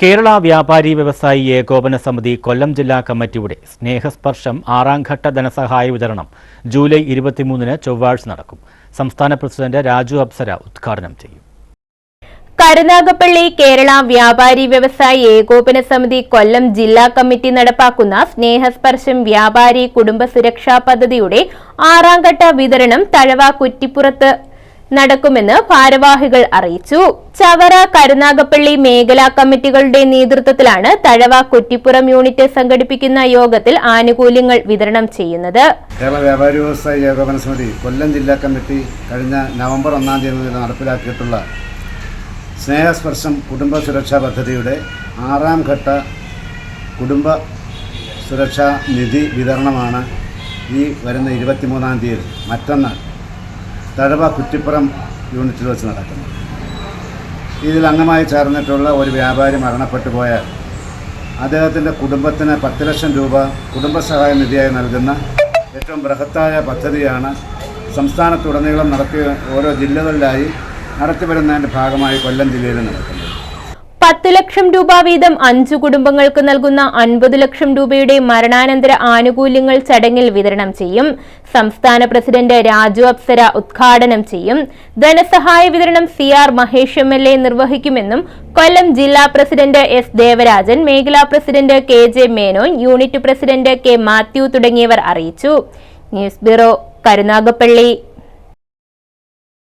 കേരള വ്യാപാരി വ്യവസായി ഏകോപന സമിതി കൊല്ലം ജില്ലാ കമ്മിറ്റിയുടെ സ്നേഹസ്പർശം ആറാം ഘട്ട ധനസഹായ വിതരണം ജൂലൈ ഇരുപത്തിമൂന്നിന് ചൊവ്വാഴ്ച നടക്കും. സംസ്ഥാന പ്രസിഡന്റ് രാജു അപ്സര ഉദ്ഘാടനം ചെയ്യും. കരുനാഗപ്പള്ളി കേരള വ്യാപാരി വ്യവസായി ഏകോപന സമിതി കൊല്ലം ജില്ലാ കമ്മിറ്റി നടപ്പാക്കുന്ന സ്നേഹസ്പർശം വ്യാപാരി കുടുംബ സുരക്ഷാ പദ്ധതിയുടെ ആറാം ഘട്ട വിതരണം തഴവ കുറ്റിപ്പുറത്ത് നടക്കുമെന്ന് ഭാരവാഹികൾ അറിയിച്ചു. ചവറ കരുനാഗപ്പള്ളി മേഖലാ കമ്മിറ്റികളുടെ നേതൃത്വത്തിലാണ് തഴവ കുറ്റിപ്പുറം യൂണിറ്റ് സംഘടിപ്പിക്കുന്ന യോഗത്തിൽ ആനുകൂല്യങ്ങൾ വിതരണം ചെയ്യുന്നത്. കേരള വ്യാപാരി വ്യവസായ ഏകോപന സമിതി കൊല്ലം ജില്ലാ കമ്മിറ്റി കഴിഞ്ഞ നവംബർ ഒന്നാം തീയതി മുതൽ നടപ്പിലാക്കിയിട്ടുള്ള സ്നേഹസ്പർശം കുടുംബ സുരക്ഷാ പദ്ധതിയുടെ ആറാം ഘട്ട കുടുംബ സുരക്ഷാ നിധി വിതരണമാണ് ഈ വരുന്ന ഇരുപത്തിമൂന്നാം തീയതി. മറ്റന്നാൾ തഴവ കുറ്റിപ്പുറം യൂണിറ്റിൽ വെച്ച് നടക്കുന്നു. ഇതിൽ അംഗമായി ചേർന്നിട്ടുള്ള ഒരു വ്യാപാരി മരണപ്പെട്ടു പോയാൽ അദ്ദേഹത്തിന്റെ കുടുംബത്തിന് പത്ത് ലക്ഷം രൂപ കുടുംബസഹായ നിധിയായി നൽകുന്ന ഏറ്റവും ബൃഹത്തായ പദ്ധതിയാണ് സംസ്ഥാനത്തുടനീളം നടത്തി ഓരോ ജില്ലകളിലായി നടത്തിവരുന്നതിന്റെ ഭാഗമായി കൊല്ലം ജില്ലയിൽ നടക്കുന്നത് പത്ത് ലക്ഷം രൂപ വീതം അഞ്ചു കുടുംബങ്ങൾക്ക് നൽകുന്ന അൻപത് ലക്ഷം രൂപയുടെ മരണാനന്തര ആനുകൂല്യങ്ങൾ ചടങ്ങിൽ വിതരണം ചെയ്യും. സംസ്ഥാന പ്രസിഡന്റ് രാജു അപ്സര ഉദ്ഘാടനം ചെയ്യും. ധനസഹായ വിതരണം C R Mahesh M L A നിർവഹിക്കുമെന്നും Kollam ജില്ലാ പ്രസിഡന്റ് എസ് ദേവരാജൻ മേഖലാ president K J Menon unit president K Mathew തുടങ്ങിയവർ അറിയിച്ചു. News bureau Karunagappally.